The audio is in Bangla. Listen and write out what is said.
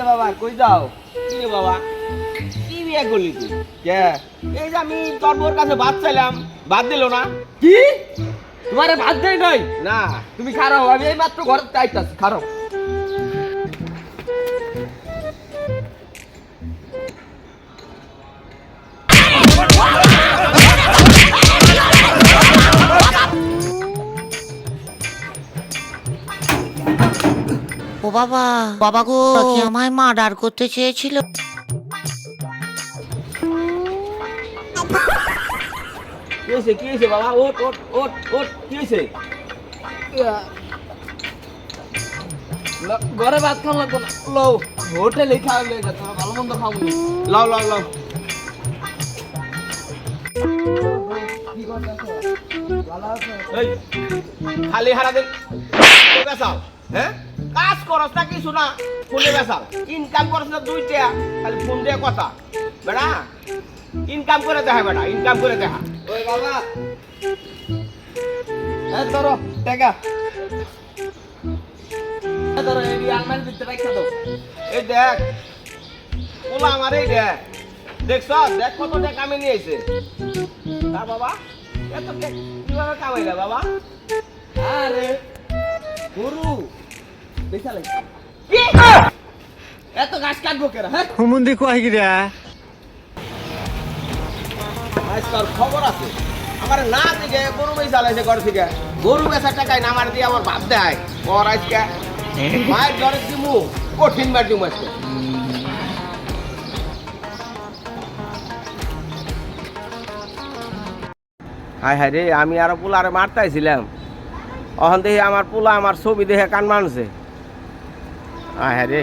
হয়েছে বাবা কই যাও? কি রে বাবা? কি বিয়ে করলি তুই? কে? এই যে আমি তোর বোর কাছে ভাত চাইলাম। ভাত দিল না? কি? তোমার ভাত দেয় নাই? না। তুমি খারাপ আমি এই মাত্র ঘর চাইতাছি খারাপ। ও বাবা বাবা গো কি আমায় মার্ডার করতে চেয়েছিল? কি হয়েছে কি হয়েছে বাবা? ওট ওট ওট ওট কি হয়েছে? ঘরে ভাত খাওয়া লাগবো না। লও। হোটেলে খাওয়া লেগে তোরা ভালো মন্দ খাব। লাও লাও লাও। খালি হারা দিন হ্যাঁ? কাজ করস না কিছু না ফোনে বেসাও ইনকাম করস না দুইটা খালি ফোন দিয়ে কথা। বেড়া ইনকাম করে দেখা বেড়া ইনকাম করে দেখা ওই বাবা। এই ধরো টাকা। ধরো এই আলমারি ভিতরে রাখা দাও এই দেখ ওলা আমার এই দেখ। দেখছ? দেখ কত টাকা কামে নিয়েছে তা বাবা এত কীভাবে কামাইলা বাবা? আরে গরু। বেচা এত কাটবো কেরা হ্যাঁ? হুমুন্দি কয় গিরা আজ তোর খবর আছে। আমার না দিকে গরু বেচা লাইছে ঘর থেকে। গরু বেচার টাকায় না দিয়ে আমার ভাত দেয়। ওর আজকে মায়ের জ্বরে দিমু কঠিন বার দিমু আজকে। হায় হায় রে আমি আরও পোলারে মারতাইছিলাম। অহন দেখি আমার পোলা আমার ছবি দেখে কান মানুষে হায় রে।